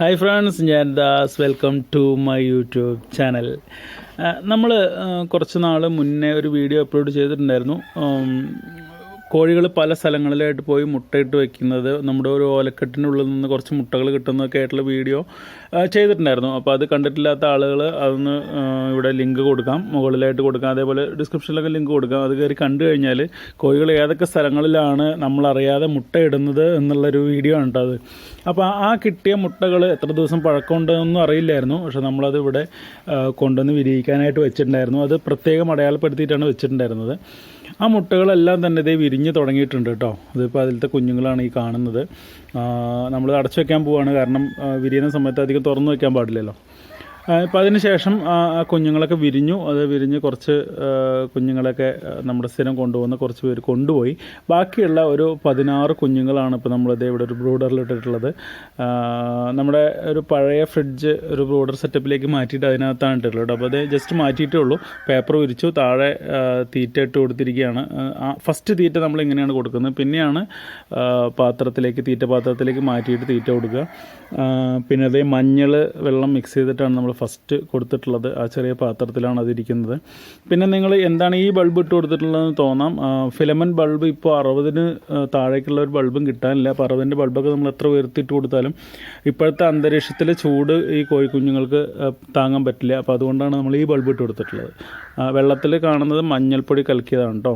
Hi friends ഞാൻ Das. Welcome to my YouTube channel നമ്മൾ കുറച്ച് നാൾ മുന്നേ ഒരു വീഡിയോ അപ്ലോഡ് ചെയ്തിട്ടുണ്ടായിരുന്നു. കോഴികൾ പല സ്ഥലങ്ങളിലായിട്ട് പോയി മുട്ടയിട്ട് വെക്കുന്നത് നമ്മുടെ ഒരു ഓലക്കെട്ടിനുള്ളിൽ നിന്ന് കുറച്ച് മുട്ടകൾ കിട്ടുന്നതൊക്കെ ആയിട്ടുള്ള വീഡിയോ ചെയ്തിട്ടുണ്ടായിരുന്നു. അപ്പോൾ അത് കണ്ടിട്ടില്ലാത്ത ആളുകൾ അതൊന്ന് ഇവിടെ ലിങ്ക് കൊടുക്കാം മുകളിലായിട്ട് കൊടുക്കാം അതേപോലെ ഡിസ്ക്രിപ്ഷനിലൊക്കെ ലിങ്ക് കൊടുക്കാം. അത് കയറി കണ്ടു കഴിഞ്ഞാൽ കോഴികൾ ഏതൊക്കെ സ്ഥലങ്ങളിലാണ് നമ്മളറിയാതെ മുട്ടയിടുന്നത് എന്നുള്ളൊരു വീഡിയോ ആണ് കേട്ടോ അത്. അപ്പോൾ ആ കിട്ടിയ മുട്ടകൾ എത്ര ദിവസം പഴക്കമുണ്ടെന്നൊന്നും അറിയില്ലായിരുന്നു. പക്ഷേ നമ്മളത് ഇവിടെ കൊണ്ടുവന്ന് വിരിയിക്കാനായിട്ട് വെച്ചിട്ടുണ്ടായിരുന്നു. അത് പ്രത്യേകം അടയാളപ്പെടുത്തിയിട്ടാണ് വെച്ചിട്ടുണ്ടായിരുന്നത്. ആ മുട്ടകളെല്ലാം തന്നെ ഇതേ വിരിഞ്ഞ് തുടങ്ങിയിട്ടുണ്ട് കേട്ടോ. അതിപ്പോൾ അതിലത്തെ കുഞ്ഞുങ്ങളാണ് ഈ കാണുന്നത്. നമ്മൾ അടച്ചു വെക്കാൻ പോവുകയാണ് കാരണം വിരിയുന്ന സമയത്ത് അധികം തുറന്നു വെക്കാൻ പാടില്ലല്ലോ. ഇപ്പം അതിന് ശേഷം ആ ആ കുഞ്ഞുങ്ങളൊക്കെ വിരിഞ്ഞു. അത് വിരിഞ്ഞ് കുറച്ച് കുഞ്ഞുങ്ങളൊക്കെ നമ്മുടെ സ്ഥിരം കൊണ്ടുപോകുന്ന കുറച്ച് പേര് കൊണ്ടുപോയി. ബാക്കിയുള്ള ഒരു പതിനാറ് കുഞ്ഞുങ്ങളാണ് ഇപ്പോൾ നമ്മളിത് ഇവിടെ ഒരു ബ്രൂഡറിൽ ഇട്ടിട്ടുള്ളത്. നമ്മുടെ ഒരു പഴയ ഫ്രിഡ്ജ് ഒരു ബ്രൂഡർ സെറ്റപ്പിലേക്ക് മാറ്റിയിട്ട് അതിനകത്താണ് ഇട്ടിട്ടുള്ളത്. അപ്പോൾ അത് ജസ്റ്റ് മാറ്റിയിട്ടേ ഉള്ളൂ. പേപ്പർ വിരിച്ചു താഴെ തീറ്റ ഇട്ട് കൊടുത്തിരിക്കുകയാണ്. ആ ഫസ്റ്റ് തീറ്റ നമ്മൾ ഇങ്ങനെയാണ് കൊടുക്കുന്നത്. പിന്നെയാണ് പാത്രത്തിലേക്ക് തീറ്റ പാത്രത്തിലേക്ക് മാറ്റിയിട്ട് തീറ്റ കൊടുക്കുക. പിന്നെ അതേ മഞ്ഞൾ വെള്ളം മിക്സ് ചെയ്തിട്ടാണ് നമ്മൾ ഫസ്റ്റ് കൊടുത്തിട്ടുള്ളത് ആ ചെറിയ പാത്രത്തിലാണ് അതിരിക്കുന്നത് പിന്നെ നിങ്ങൾ എന്താണ് ഈ ബൾബ് ഇട്ട് കൊടുത്തിട്ടുള്ളതെന്ന് തോന്നാം. ഫിലമൻ ബൾബ് ഇപ്പോൾ അറുപതിന് താഴേക്കുള്ള ഒരു ബൾബും കിട്ടാനില്ല. അപ്പോൾ അറുപതിന്റെ ബൾബൊക്കെ നമ്മൾ എത്ര ഉയർത്തിയിട്ട് കൊടുത്താലും ഇപ്പോഴത്തെ അന്തരീക്ഷത്തിലെ ചൂട് ഈ കോഴിക്കുഞ്ഞുങ്ങൾക്ക് താങ്ങാൻ പറ്റില്ല. അപ്പോൾ അതുകൊണ്ടാണ് നമ്മൾ ഈ ബൾബ് ഇട്ട് കൊടുത്തിട്ടുള്ളത്. വെള്ളത്തിൽ കാണുന്നത് മഞ്ഞൾപ്പൊടി കലക്കിയതാണ് കേട്ടോ.